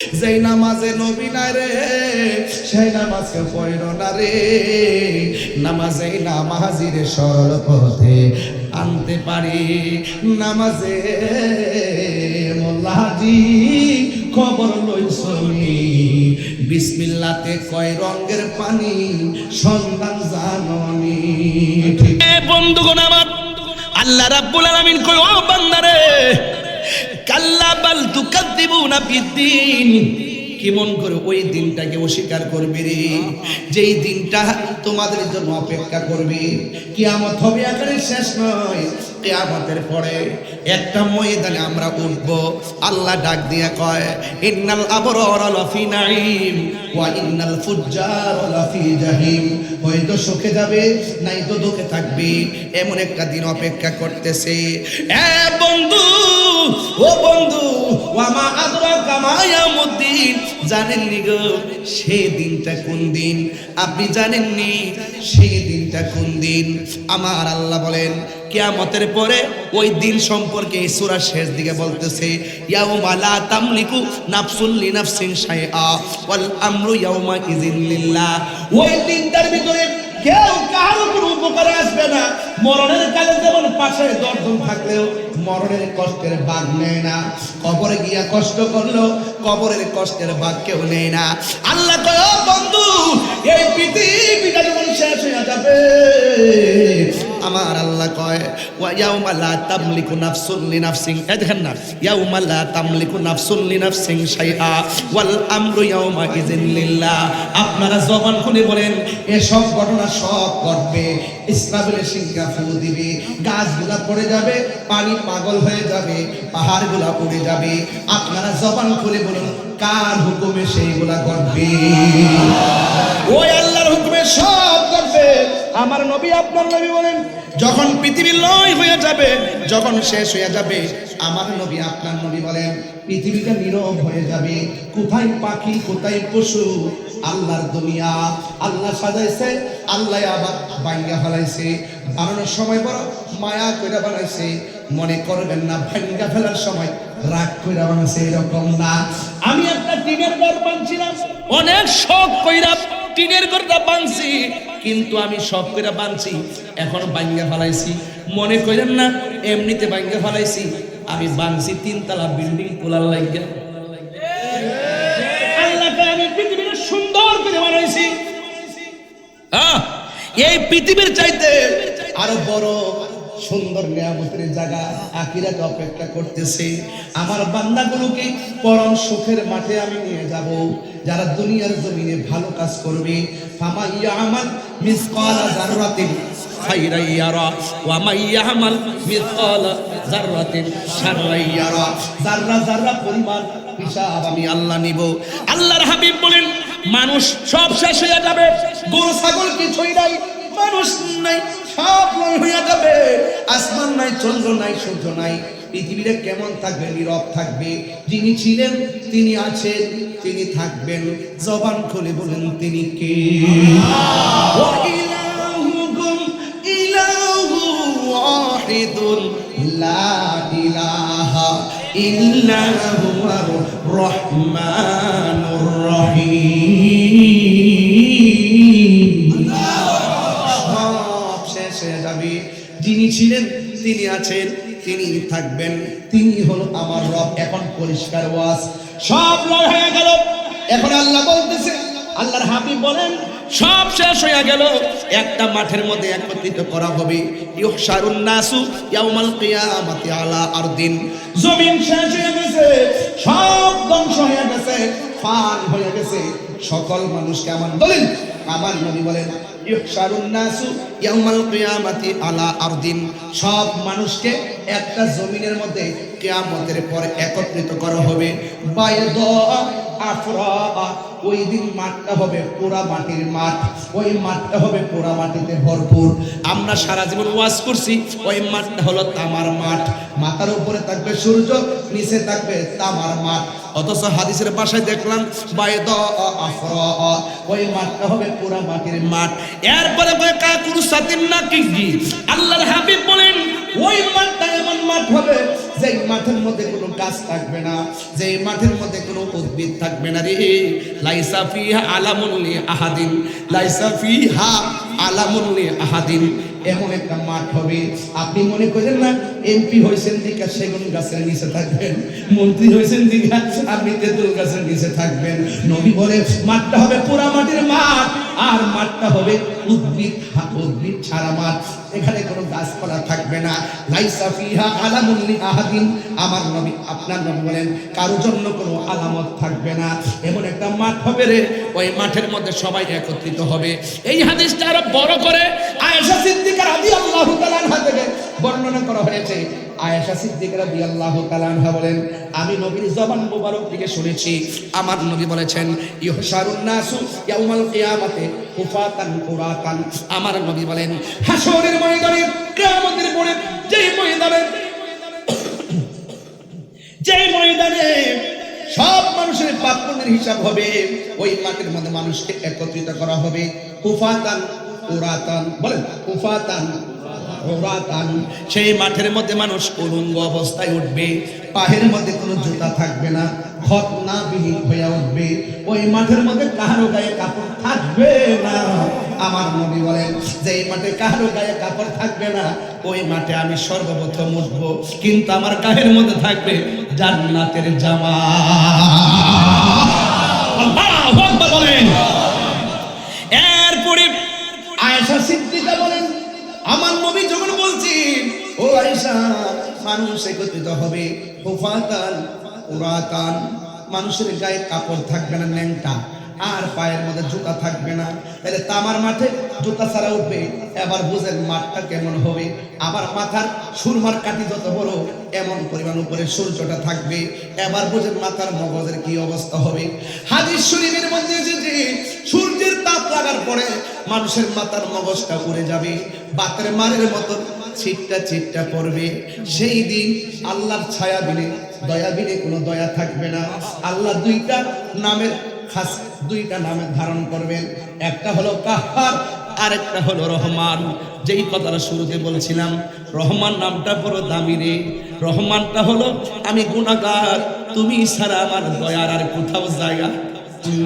যেই নামাজে নবী নাই রে, সেই নামাজকে পড়ল না রে। নামাজে নামাজিরে সরল পথে আনতে পারি। নামাজে মোল্লাজি খবর লইছনি বিসমিল্লাতে কয় রঙের পানি, সন্ধান জাননি। বন্ধুগণ আমার, আল্লাহ রাব্বুল আলামিন কই ও বান্দারে কাল্লা বাল তুকাদ্দিবুনা বিদ্দিন কেমন করে ওই দিনটাকে অস্বীকার করবে রে? যেই দিনটা তোমাদের জন্য অপেক্ষা করবে হবে শেষ নয়, কিয়ামতের পরে একটা ময়দানে আমরা উঠব। আল্লাহ ডাক দিয়া কয়, ইন্নাল আবরার নাঈম ওয়া ইন্নাল ফুজ্জার জাহিম। হয়তো সুখে যাবে, নাই তো দুঃখে থাকবে, এমন একটা দিন অপেক্ষা করতেছে। এ বন্ধু ও বন্ধু, ওয়ামা আদরা কামায়ামুদ্দিন জানেননি গো সেই দিনটা কোন দিন? আপনি জানেননি সেই দিনটা কোন দিন? আমার আল্লাহ বলেন, কিয়ামতের পরে ওই দিন সম্পর্কে সূরা শেষ দিকে বলতেছে, ইয়াউমা লা তামলিকু নাফসুল লিনাফসিন শাইআ, ওয়াল আমরু ইয়াউমা ইযিন লিল্লাহ। ওই দিনটার ভিতরে কেউ কারও কোনো উপকারে আসবে না। মরণের কালে যেমন পাশে দর্শন থাকলেও মরণের কষ্টের ভাগ নেয় না। কবরে গিয়া কষ্ট করল, কবরের কষ্টের ভাগ কেউ নেয় না। আল্লাহ কয়, "ও বন্ধু, এই পৃথিবীটা যখন শেষ হয়ে যাবে আমার আল্লাহ কয়, ওয়া ইয়াউমা লা তামলিকু নাফসুন লিনাফসিন এই না, ইয়াউমা লা তামলিকু নাফসুন লিনাফসিন শাইআ ওয়াল আমরু ইয়াউমা ইযিন লিল্লাহ। আপনারা জবান খুলে বলেন এসব ঘটনা সব ঘটবে, ইসরাফিলের সিংহা ফু দিবে, গাছগুলা পড়ে যাবে, পানি পাগল হয়ে যাবে, পাহাড়গুলা পড়ে যাবে। আপনারা জবান খুলে বলুন, কার হুকুমে সেইগুলা ঘটবে? ওই আল্লাহর হুকুমে সব ঘটবে। আমার নবী, আপনার নবী বলেন, যখন পৃথিবী লয় হয়ে যাবে, যখন শেষ হয়ে যাবে, আমার নবী, আপনার নবী বলেন, পৃথিবীটা নীরব হয়ে যাবে। কোথায় পাখি, কোথায় পশু? আল্লাহর দুনিয়া। আল্লাহ সাজাইছে, আল্লাহ আবার বাইঙ্গা ফেলাইছে। বানানোর সময় বড় মায়া কইরা বানাইছে। মনে করবেন না, ভাঙ্গা ফেলার সময় রাগ কইরা বানাইছে, এরকম না। আমি একটা টিনের ঘর বানছিলাম, অনেক শখ কইরা টিনের ঘরটা বানছি কিন্তু আমি সব করে বানছি এখন বাঙ্গা ফালাইছি। মনে করেন না, এমনিতে বাঙ্গা ফালাইছি, আমি বানছি তিনতলা বিল্ডিং তোলার পৃথিবীটা সুন্দর করে বানাইছি। এই পৃথিবীর চাইতে আরও বড় সুন্দর নিয়ামতের জায়গা আকিরাতে অপেক্ষা করতেছে। আমার বান্দাগুলোকে পরম সুখের মাঠে আমি নিয়ে যাব, যারা দুনিয়ার জমিনে ভালো কাজ করবে। ফামাইয়া আমাল মিসকালা জাররাতিন খাইরাই ইয়ারা, ওয়া মাইয়ামাল মিসকালা জাররাতিন শাররাই ইয়ারা। জাররা জাররা পরিমাণ হিসাব আমি আল্লাহ নিব। আল্লাহর হাবিব বলেন, মানুষ সব শেষ হয়ে যাবে। গরু ছাগল কিছুই নাই, মানুষ নাই। সব লয় হয়ে যাবে। আসমান নাই, চন্দ্র নাই, সূর্য নাই। পৃথিবীটা কেমন থাকবে, নীরব থাকবে? যিনি ছিলেন, তিনি আছেন, তিনি থাকবেন। জবান খুলে বলেন, তিনি কে? ইলাহুকুম হয়ে যাবে যিনি ছিলেন, তিনি আছেন, তিনি থাকবেন, তিনি আমার রব। এখন পরিষ্কার সব লয় হয়ে গেল। এখন আল্লাহ বলতেছে, আল্লাহর বলেন, সব শেষ হয়ে গেল। একটা মাঠের মধ্যে একত্রিত করা হবে। নাসু ইয়াউমাল কিয়ামাতি আলা আরদিন। জমিন শেষ হয়ে গেছে, সব ধ্বংস হয়ে গেছে ফান হয়ে গেছে। সকল মানুষকে আমার দলিল, আমার নবী বলেন সব মানুষকে একটা জমিনের মধ্যে কিয়ামতের পরে একত্রিত করা হবে। ওই দিন মাঠটা হবে পোড়া মাটির মাঠ, ওই মাঠটা হবে পোড়া মাটিতে ভরপুর। আমরা সারা জীবন ওয়াজ করছি, ওই মাঠটা হলো তামার মাঠ। মাথার উপরে থাকবে সূর্য, নিচে থাকবে তামার মাঠ। অথচ হাদিসের বাসায় দেখলাম আফরা, ওই মাঠটা হবে পুরা মাটির মাঠ। এরপরে কাকুর সাতিম না কি আল্লাহর হাবিব বলেন, ওই মাঠটা এমন মাঠ হবে যে মাঠের মধ্যে কোনো গাছ থাকবে না, যে মাঠের মধ্যে কোনো উদ্ভিদ থাকবে না রে। লাইসা ফিহা আলামুন লি আহাদিন, লাইসা ফিহা আলামুন লি আহাদিন। এমন একটা মাঠ হবে। আপনি মনে করেন না, এমপি হয়েছেন দিকা সেগুন গাছের নিচে থাকবেন, মন্ত্রী হয়েছেন দিকা আপনি তেঁতুল গাছের নিচে থাকবেন। নবী বলে, মাঠটা হবে পুরা মাটির মাঠ, আর মাঠটা হবে উদ্ভিদ উদ্ভিদ ছাড়া মাঠ। এখানে কোনো গাছপালা থাকবে না। লাইসা ফিহা আলামুন লি আহাদিন আমার নবী, আপনার নবী বলেন, কারোর জন্য কোনো আলামত থাকবে না। এমন একটা মাঠ হবে রে, ওই মাঠের মধ্যে সবাই একত্রিত হবে। এই হাদিসটা আরও বড় করে আয়েশা সিদ্দিকা রাদিয়াল্লাহু তাআলা থেকে বর্ণনা করা হয়েছে। আয়েশা সিদ্দিকা রাদিয়াল্লাহু তাআলা আনহা বলেন, আমি নবীর জবান মোবারক থেকে শুনেছি। আমার নবী বলেছেন, ইহশারুন নাসু ইয়াউমাল কিয়ামাতে হুফাতান কুরাতান আমার নবী বলেন হাসরের ময়দানে, কিয়ামতের পরে যেই ময়দানে যেই ময়দানে সব মানুষের পাপ পুণ্যের হিসাব হবে, ওই মাটির মধ্যে মানুষকে একত্রিত করা হবে। কুফাতান, উরাতান, বলেন, কুফাতান, উরাতান। সেই মাঠের মধ্যে মানুষ উলঙ্গ অবস্থায় উঠবে পাহের মধ্যে কোনো জুতা থাকবে না। খত না বিহীন হয়ে উঠবে। ওই মাঠের মধ্যে কারও গায়ে কাপড় থাকবে না। আমার নবী বলেন যে এই মাঠে কারও গায়ে কাপড় থাকবে না, ওই মাঠে আমি সর্বপ্রথম উঠব। কিন্তু আমার গায়ের মধ্যে থাকবে জান্নাতের জামা। বলেন। এরপরে আয়েশা সিদ্দিকা বলেন, আমার নবী যখন বলছি ও আয়েশা, মানুষ একত্রিত হবে হুফাতান উরাতান মানুষের গায়ে কাপড় থাকবে না, ন্যাংটা। আর পায়ের মধ্যে জুতা থাকবে না। তাহলে তামার মাঠে জুতা ছাড়া উঠবে। এবার বুঝেন মাঠটা কেমন হবে। আবার মাথার সুরমার কাটি যত বড়, এমন পরিমাণ উপরে সূর্যটা থাকবে। এবার বুঝেন মাথার মগজের কি অবস্থা হবে। হাদিস শরীফের মধ্যে এসেছে সূর্যের তাপ লাগার পরে মানুষের মাথার মগজটা উড়ে যাবে। বাতের মারের মতন ছিটটা ছিটটা পড়বে। সেই দিন আল্লাহর ছায়া বিনে দয়া বিনে কোনো দয়া থাকবে না। আল্লাহ দুইটা নামের খাস, দুইটা নামে ধারণ করবেন। একটা হলো কাহার, আরেকটা হলো রহমান। যেই কথাটা শুরুতে বলেছিলাম, রহমান নামটা বড় দামি রে। রহমানটা হলো, আমি গুণাগার তুমি ছাড়া আমার দয়ার আর কোথাও জায়গা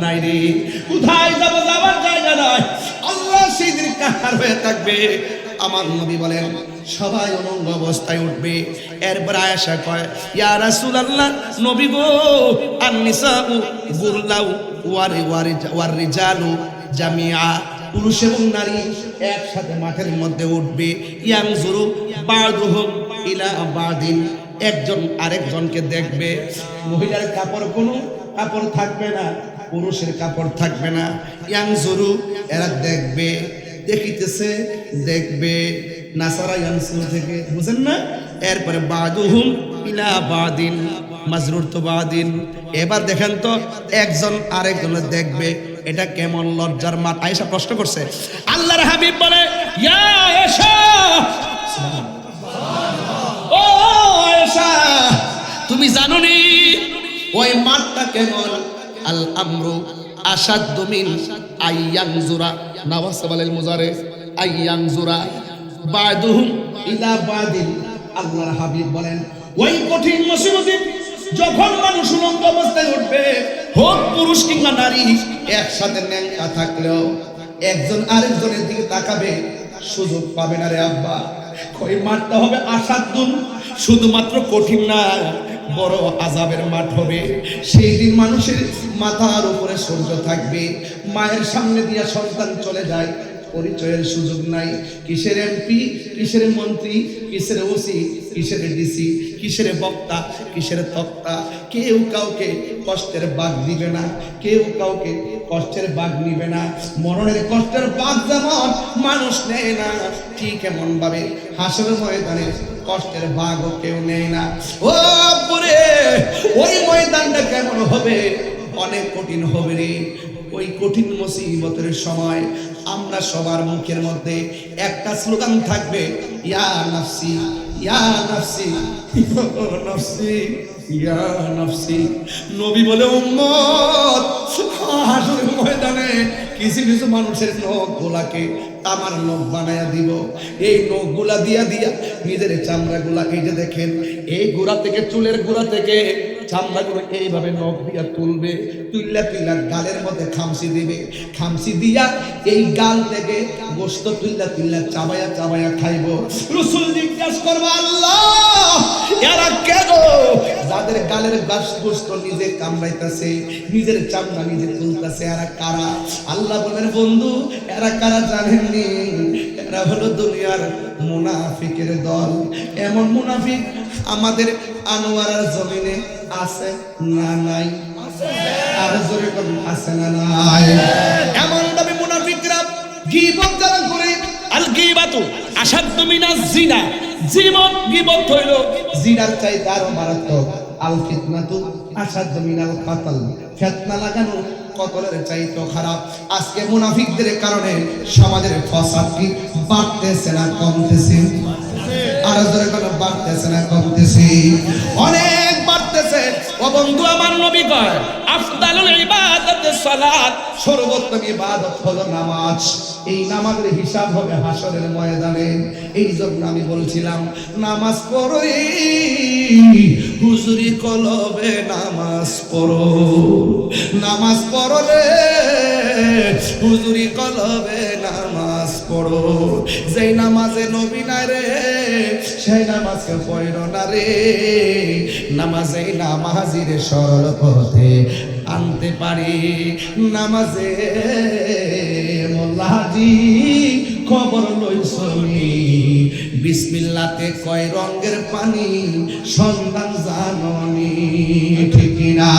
নাই রে। কোথায় যাব যাবার জায়গা নাই? আল্লাহ সেই দিন কাহার হয়ে থাকবে। আমার নবী বলেন, সবাই অনঙ্গ অবস্থায় উঠবে। এরপর আয়েশা কয়, ইয়া রাসূলুল্লাহ, নবী গো, আন-নিসাউ গুরলাউ ওয়ারি ওয়ারি ওয়ার রিজালু জামিআ। পুরুষ এবং নারী একসাথে মাঠের মধ্যে উঠবে। ইয়ানজুরু বাদুহুম ইলা বাদিন একজন আরেকজনকে দেখবে। মহিলার কাপড় কোনো কাপড় থাকবে না, পুরুষের কাপড় থাকবে না। ইয়াং জুরু এরা দেখবে। দেখিতেছে, দেখবে নাসারা ইয়ানসুরু থেকে, বুঝেন না? এরপরে বাদুহুম ইলা বাদিন, মাজরুর তো বাদিন। এবার দেখেন তো, একজন আরেকজন দেখবে, এটা কেমন লজ্জার মাঠ আয়েশা প্রশ্ন করছে, আল্লাহর হাবিব বলে, ইয়া আয়েশা! ও আয়েশা, তুমি জানো নি ওই মাঠটা কেমন? আল আমরু আসাদ মিন আইয়াং জুরা নওয়াজ বলেল মুজারে আইয়াং জুরা বাদুহুম ইলা বাদিন, আল্লাহর হাবিব বলেন, ওই কঠিন মুসিবতে যখন মানুষ উলঙ্গ অবস্থায় উঠবে, হোক পুরুষ কিংবা নারী, একসাথে ন্যাংটা থাকলেও একজন আরেকজনের দিকে তাকাবে, সুযোগ পাবে না রে আব্বা। ওই মাঠটা হবে আসাদুন শুধুমাত্র কঠিন না বড় আজাবের মাঠ হবে। সেই দিন মানুষের মাথার উপরে সূর্য থাকবে। মায়ের সামনে দিয়া সন্তান চলে যায়, পরিচয়ের সুযোগ নাই। কিসের এমপি, কিসের মন্ত্রী, কিসের ওসি, কিসের ডিসি, কিসের বক্তা, কিসের তক্তা? কেউ কাউকে কষ্টের বাদ দিবে না। কেউ কাউকে কষ্টের বাঘ নিবে না, মরণের কষ্টের বাঘ যেমন মানুষ নেয় না, ঠিক এমন ভাবে হাসের ময়দানে কষ্টের বাঘও কেউ নেয় না। ও পুরে ওই ময়দানটা কেমন হবে? অনেক কঠিন হবে রে। ওই কঠিন মুসিবতের সময় আমরা সবার মুখের মধ্যে একটা স্লোগান থাকবে, ইয়া নাফসি ইয়া নাফসি নাফসি, ইয়া নাফসি। নবী বলে, উম্মত হাসরের ময়দানে কিছু কিছু মানুষের নখ গোলাকে আমার নখ বানায়া দিব। এই নখগুলা দিয়া দিয়া নিজের চামড়া গুলা যে দেখেন, এই গোড়া থেকে, চুলের গোড়া থেকে চামড়াগুলো এইভাবে নখ দিয়া তুলবে তুললা তুললা গালের মধ্যে খামসি দিবে। খামসি দিয়া এই গাল থেকে গোস্ত তুললা তুললা চাবায়া চাবায়া খাইব। রসুল জিজ্ঞাসা করব, আল্লাহ এরা কেন যাদের গালের গাছ গোস্ত নিজে কামড়াইতেছে, নিজের চামড়া নিজে তুলতেছে, এরা কারা? আল্লাহ বলেন, বন্ধু, এরা কারা জানেননি? এরা হলো দুনিয়ার মুনাফিকের দল। এমন মুনাফিক আমাদের আনোয়ারার জমিনে আছে না নাই? আর জোরে করুন আছে না নাই? এমন ভাবে মুনাফিকরা গীবত যারা করে আল গীবাতু আসাদ্দু মিনাজ জিনা। জীবন গীবত হইল। জিনার চাইতে আরও মারাত্মক। আল ফিতনাতু আসাদ মিনাল কাতাল। ফিতনা লাগানো কতলের চাইতো খারাপ। আজকে মুনাফিকদের কারণে সমাজের ফসাদ কি বাড়তেছে না কমতেছে? আর জোরে কোনো বাড়তেছে না কমতেছে? অনেক বন্ধু আমার নবী কয়, আফদালুল ইবাদাতে সালাত। সর্বোত্তম ইবাদত হলো নামাজ। এই নামাজের হিসাব হবে হাসরের ময়দানে। এই জন্য আমি বলছিলাম, নামাজ পড়ো হুজুরি কলবে নামাজ পড়ো। নামাজ পড়লে হুজুরি কলবে নামাজ পড়ো। যেই নামাজে নবী নাই রে, সেই নামাজকে পড়ো না রে। নামাজে নামাজিরে সরল পথে আনতে পারি। নামাজে মোল্লাজি খবর লইছনি বিসমিল্লাতে কয় রঙের পানি সন্তান জাননি ঠিক না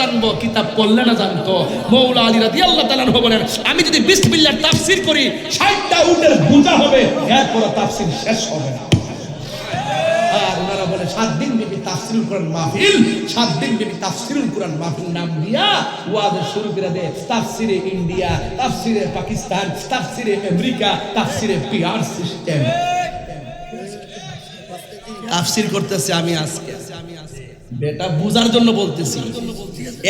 জানব, কিতাব পড়লে না জানতো। আল্লাহ তালান আমি যদি বিসমিল্লার তাফসির করি, ষাটটা উটের বোঝা হবে এরপর তাফসির শেষ হবে না। ইন্ডিয়া, তাফসিরে পাকিস্তান, তাফসিরে আমেরিকা, তাফসিরে আমি আজকে। বেটা, বুঝার জন্য বলতেছি।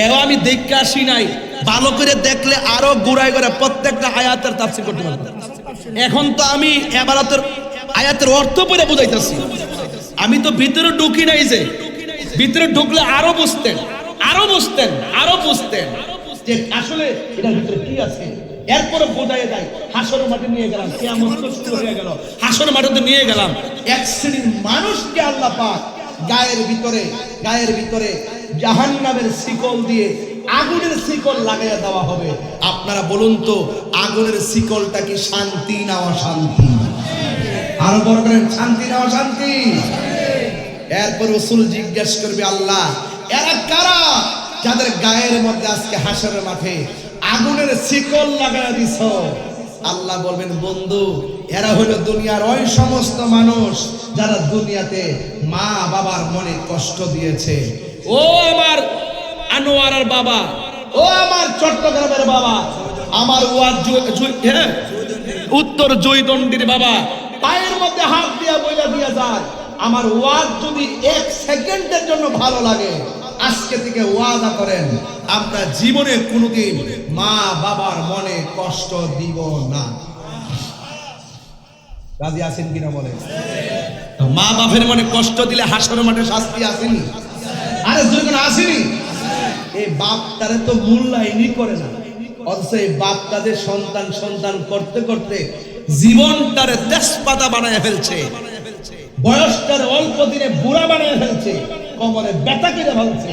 এও আমি দেখতে আসি নাই। ভালো করে দেখলে আরও গুড়াই করে প্রত্যেকটা আয়াতের তাফসির করতে পারব। এখন তো আমি এবারাতের আয়াতের অর্থ পড়ে বুঝাইতেছি। আমি তো ভিতরে ঢুকি নাই যে, ভিতরে ঢুকলে আরও বুঝতেন আরও বুঝতেন আরও বুঝতেন। যে আসলে এটার ভিতরে কি আছে? এরপরে বোঝাই যায় হাসর মাঠে নিয়ে গেলাম কেমন হয়ে গেল। হাসর মাঠে নিয়ে গেলাম। এক শ্রেণির মানুষকে আল্লাহ পাক গায়ের ভিতরে গায়ের ভিতরে জাহান্নামের শিকল দিয়ে আগুনের শিকল লাগাইয়া দেওয়া হবে। আপনারা বলুন তো, আগুনের শিকলটা কি শান্তি না অশান্তি? আরও বড় করেন শান্তি না অশান্তি? এরপর রসুল জিজ্ঞেস করবে, আল্লাহ, এরা কারা যাদের গায়ের মধ্যে আজকে হাসরের মাঠে আগুনের শিকল লাগাইয়া দিছ? আল্লাহ বলবেন, বন্ধু এরা হলো দুনিয়ার ওই সমস্ত মানুষ যারা দুনিয়াতে মা বাবার মনে কষ্ট দিয়েছে। ও আমার আনোয়ারার বাবা, ও আমার চট্টগ্রামের বাবা, আমার ওয়াজ হ্যাঁ উত্তর জয়দণ্ডির বাবা, পায়ের মধ্যে হাত দিয়া বইলা দিয়া যায়। আমার ওয়াজ যদি এক সেকেন্ডের জন্য ভালো লাগে, আজকে থেকে ওয়াদা করেন, আমরা জীবনে কোনোদিন মা বাবার মনে কষ্ট দিব না। রাজি আছেন কিনা বলে মা বাপের মনে কষ্ট দিলে হাসর মাঠে শাস্তি আসেনি? আরে আসেনি? এই বাপ তারে তো মূল্যায়নই করে না। অথচ এই বাপ তাদের সন্তান সন্তান করতে করতে জীবনটারে তেজপাতা বানায় ফেলছে। বয়সটার অল্প দিনে বুড়া বানিয়ে ফেলছে। কমরে ব্যথা করে ফেলছে।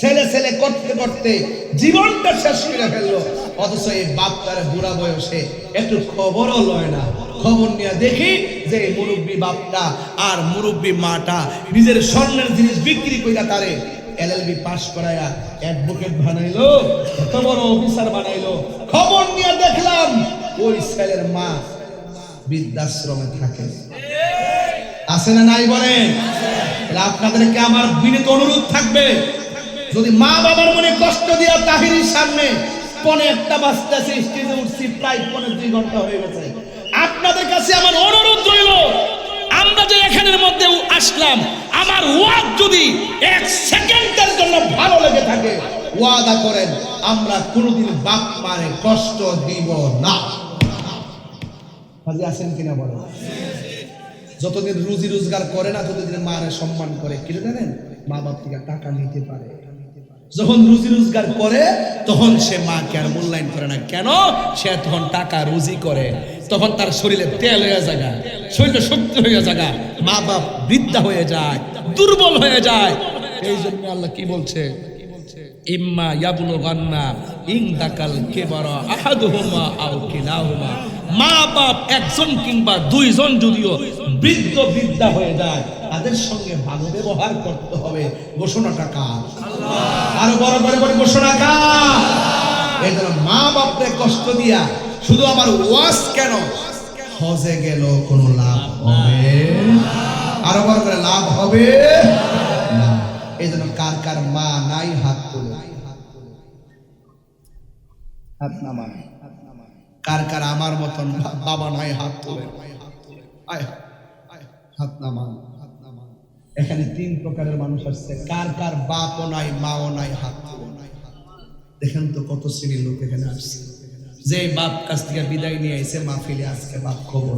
ছেলে ছেলে করতে করতে জীবনটা শেষ করে ফেলল। অথচ এই বাপ তার বুড়া বয়সে একটু খবরও লয় না। খবর নিয়ে দেখি যে মুরব্বী বাপটা আর মুরব্বী মাটা নিজের স্বর্ণের জিনিস বিক্রি কইরা তারে এলএলবি পাস করায়া অ্যাডভোকেট বানাইলো এত বড় অফিসার বানাইলো। খবর নিয়ে দেখলাম ওই ছেলের মা বৃদ্ধাশ্রমে থাকে। আছে না নাই বলেন আপনাদেরকে আমার বিনীত অনুরোধ থাকবে, যদি মা বাবার মনে কষ্ট দিয়া তাহিরির সামনে পনে একটা বাজতেছে, স্টেজে উঠছি, প্রায় পনে দুই ঘণ্টা হয়ে গেছে। আপনাদের কাছে আমার অনুরোধ রইল, আমরা যে এখানের মধ্যে আসলাম, আমার ওয়াজ যদি এক সেকেন্ডের জন্য ভালো লেগে থাকে, ওয়াদা করেন, আমরা কোনোদিন বাপ মারে কষ্ট দিব না। হাজি আছেন কিনা যতদিন রুজি রোজগার করে না, ততদিন মারে সম্মান করে। কি জানেন? মা বাপ থেকে টাকা নিতে পারে। যখন রুজি রোজগার করে, তখন সে মাকে আর মূল্যায়ন করে না। কেন? সে তখন টাকা রুজি করে। তখন তার শরীরে তেল হয়ে জায়গা শরীরে শক্তি হয়ে জায়গা মা বাপ বৃদ্ধা হয়ে যায়, দুর্বল হয়ে যায়। এই জন্য আল্লাহ কি বলছে? ইম্মা ইয়াবুল গান্না ইং দাকাল কেবারা আহাদুহুমা আও কিলাহুমা। মা বাপ একজন কিংবা দুইজন যদিও বৃদ্ধ বৃদ্ধা হয়ে যায়, তাদের সঙ্গে ভালো ব্যবহার করতে হবে। ঘোষণাটা কার? আরও বড় করে বলে, ঘোষণা কার? এই মা বাপরে কষ্ট দিয়া শুধু আমার ওয়াজ কেন? হজে গেল কোনো লাভ হবে? আরও বড় করে, লাভ হবে? এই জন্য কার কার মা নাই, হাত তুলে। হাত নামান। কার কার আমার মতন বাবা নাই, হাত তুলে। হাত নামান। এখানে তিন প্রকারের মানুষ আসছে। কার কার বাপও নাই, মাও নাই হাত তুলে দেখেন তো কত শ্রেণির লোক এখানে আসছে। যে বাপ কাছ থেকে বিদায় নিয়ে আইছে, মাহফিলে আজকে বাপ খবর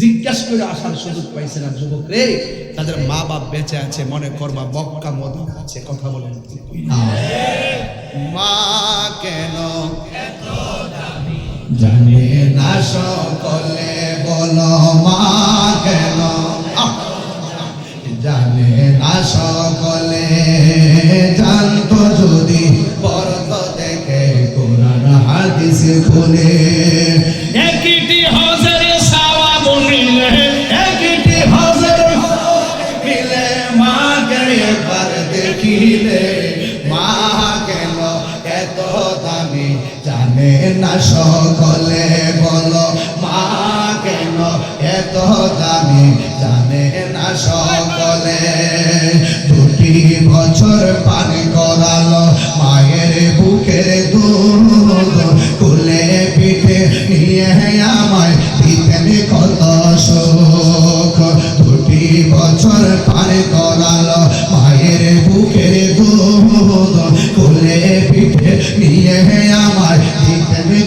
জিজ্ঞাসা করে আসার সুযোগ পাইছে না যুবক রে। তাদের মা বাপ বেঁচে আছে, মনে করবা বক্কা মদিনা আছে, কথা বলেন মা কেন জানে না সকলে? বলো, মা কেন? জানে না সকলে? জানতো খুলে একটি হজের সাওয়াব নিলে একটি হজর মিলে মা একবার দেখিলে। মা কেন এত দামি জানে না সকলে? বলো মা কেন এত দামি জানে না সকলে? দুটি বছর পানি করালো মায়ের বুকের দুধ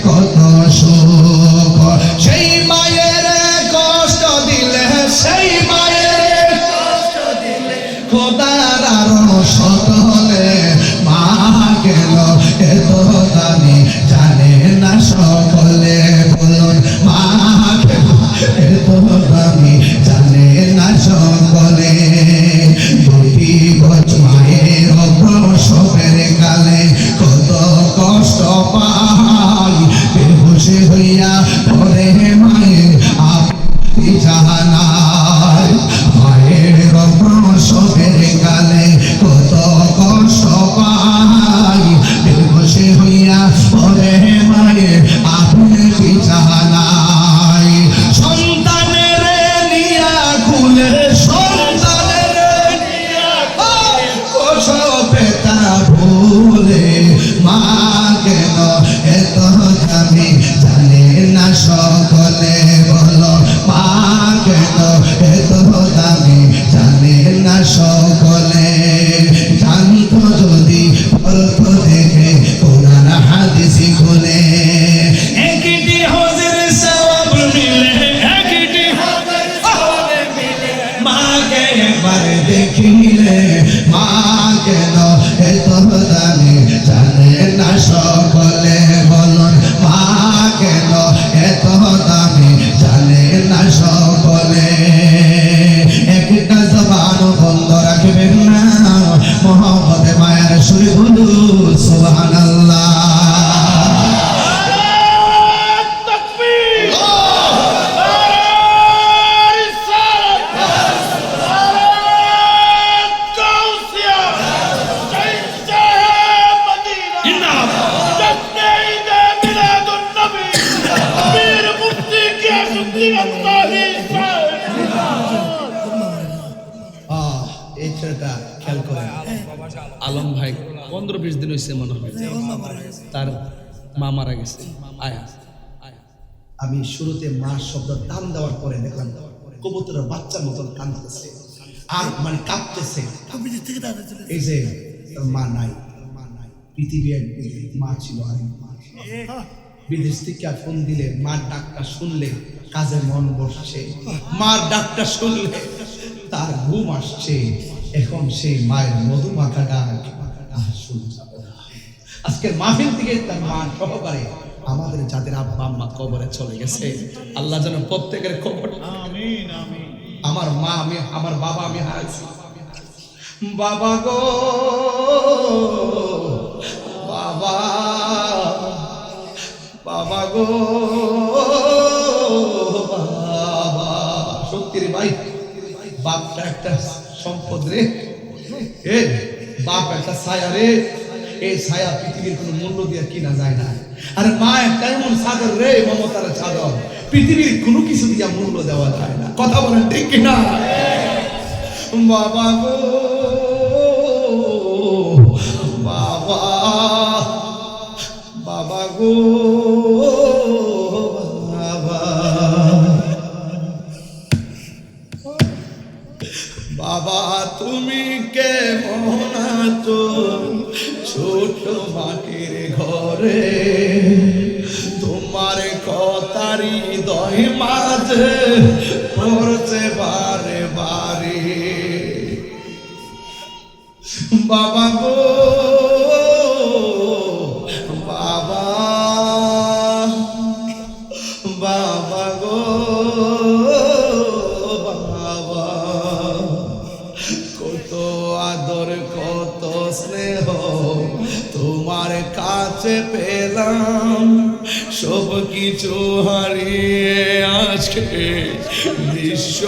কত শোক সেই মায়ের আমি শুরুতে মা শব্দ টান দেওয়ার পরে দেখলাম কবুতরের বাচ্চার মতন কাঁদতেছে। আর মানে কাঁপতেছে এই যে মা নাই। পৃথিবী মা ছিল আরেক মা। বিদেশ থেকে ফোন দিলে মার ডাকটা শুনলে কাজে মন বসছে। মার ডাকটা শুনলে তার ঘুম আসছে। এখন সেই মায়ের মধু আর শুনতে আজকের মাহফিল থেকে তার মা সহকারে আমাদের যাদের আব্বা আম্মা কবরে চলে গেছে আল্লাহ যেন প্রত্যেকের খবর আমার মা আমি আমার বাবা আমি হারাইছি। বাবা গো বাবা বাবা গো বাবা। শক্তির ভাই বাপটা একটা সম্পদ রে। এ বাপ একটা ছায়া রে। এই ছায়া পৃথিবীর কোনো মূল্য দিয়ে কিনা যায় না। আর মা তেমন সাগর রে, মমতার চাদর। পৃথিবীর কোনো কিছু দিয়ে মূল্য দেওয়া যায় না। কথা বলেন ঠিক কিনা? বাবা গো, বাবা বাবা গো। পড়ছে বারে বারে বাবা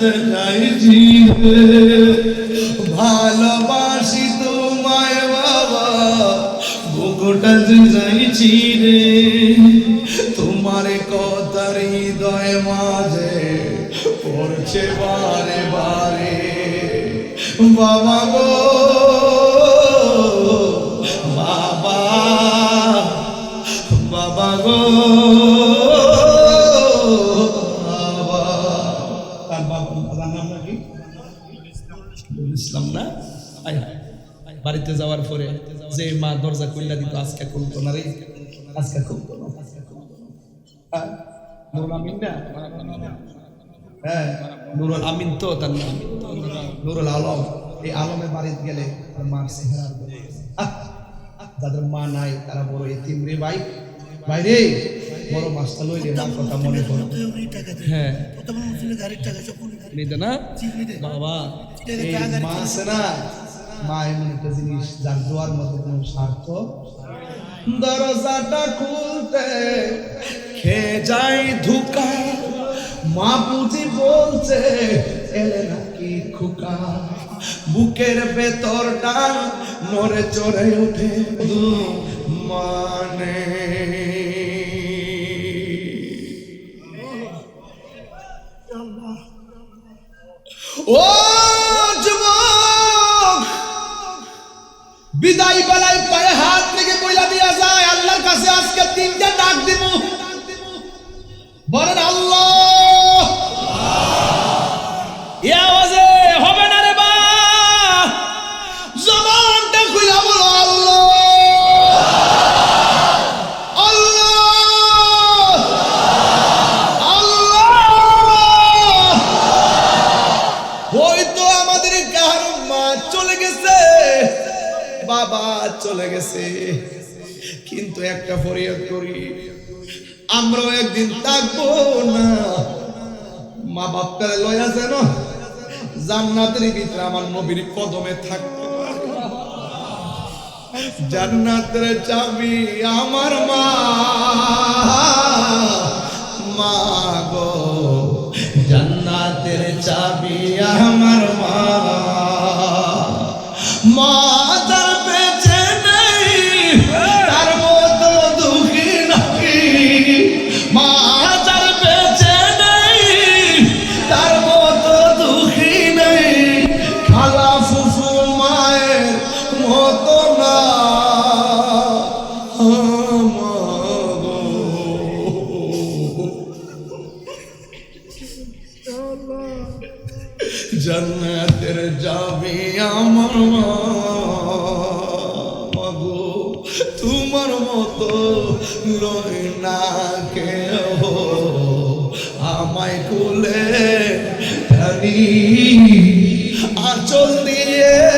বাবা বুকটা ভালোবাসি তোমায় বাবা বুকটা যে যাইছি রে তোমার কথার হৃদয় মাঝে পড়ছে বারে বারে। বাবা গো, বাবা বাবা গো। যাওয়ার পরে যে মা দরজা খুললা দিত আজকে খুলতো না রে। আজকে খুলতো না। হ্যাঁ, নুরুল আমিন না? হ্যাঁ নুরুল আমিন তো তার নাম। নুরুল আলম এই আলমের বাড়িতে গেলে তার মার চেহারা যাদের মা নাই তারা বড় এতিম রে ভাই। ভাই রে বড় মাছটা লইলে মার কথা মনে করো হ্যাঁ। না? বাবা এই না? মা এমন একটা জিনিস যার দোয়ার মধ্যে কোনো স্বার্থ? দরজাটা খুলতে খেয়ে যাই ধুকা? মা বুঝি বলছে, এলে নাকি খুকা? বুকের ভেতরটা নড়ে চড়ে উঠে মানে ও বিদায় বেলায় পায়ে হাত থেকে বইলা দিয়া যায়, আল্লাহর কাছে আজকে তিনটা ডাক দিব বলেন, আল্লাহ গেছে। কিন্তু একটা ফরিয়াদ করি, আমরাও একদিন থাকব না। মা বাপটারে লয়া যেন জান্নাতের ভিতরে আমার নবীর কদমে থাকতে জান্নাতের চাবি আমার মা। মা গো, জান্নাতের চাবি আমার মা। জন্মের যাবি আমার মা গো তোমার মতো রয় না কেহ। আমায় কোলে আচল দিয়ে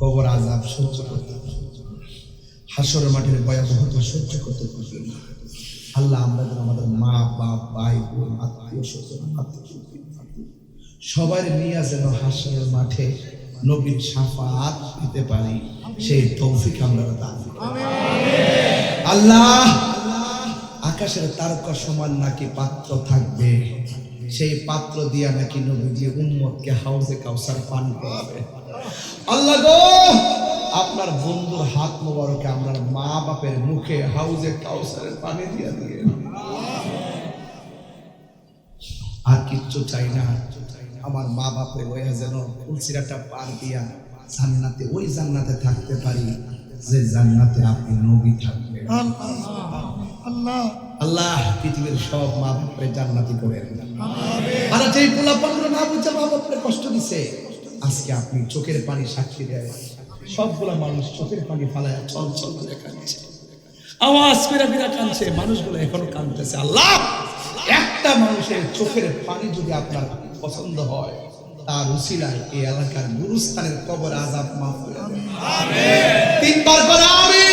কবর আজাব সহ্য করতে। হাসর মাঠের ভয়াবহতা সহ্য করতে পারবে না আল্লাহ আমরা যেন আমাদের মা, বাপ, ভাই, বোন, আত্মীয় স্বজন সবাই নিয়ে যেন হাসরের মাঠে নবীন সাফাত পেতে পারি, সেই তৌফিক আমরা দান। আল্লাহ, আকাশের তারকা সমান নাকি পাত্র থাকবে সেই পাত্র দিয়া নাকি নবীজি উম্মতকে হাউজে কাউসার পান করাবে। আল্লাহ গো, আপনার বন্ধুর হাত মোবারকে আপনার মা বাপের মুখে হাউজে কাউসারের পানি দিয়া দিয়ে আর কিচ্ছু চাই না, আমার মা বাপের ওয়া যেন ফুলসিরাটা পার দিয়া জান্নাতে, ওই জান্নাতে থাকতে পারি যে জান্নাতে আপনি নবী থাকবেন। আল্লাহ। পৃথিবীর সব মা বাপরে জান্নাতি করেন আর যেই পোলা পান্ডর না বুঝে মা বাপরে কষ্ট দিছে, আজকে আপনি চোখের পানি সাক্ষী দেয় সবগুলা মানুষ চোখের পানি ফালায় চল চল করে কাঁদছে। আওয়াজ করে বিরা কাঁদছে, মানুষগুলো এখনও কাঁদতেছে। আল্লাহ, একটা মানুষের চোখের পানি যদি আপনার পছন্দ হয়, তার উসিলায় এই এলাকার গুরুস্থানের কবর আজাব মাফ করে তিনবার করে আমিন।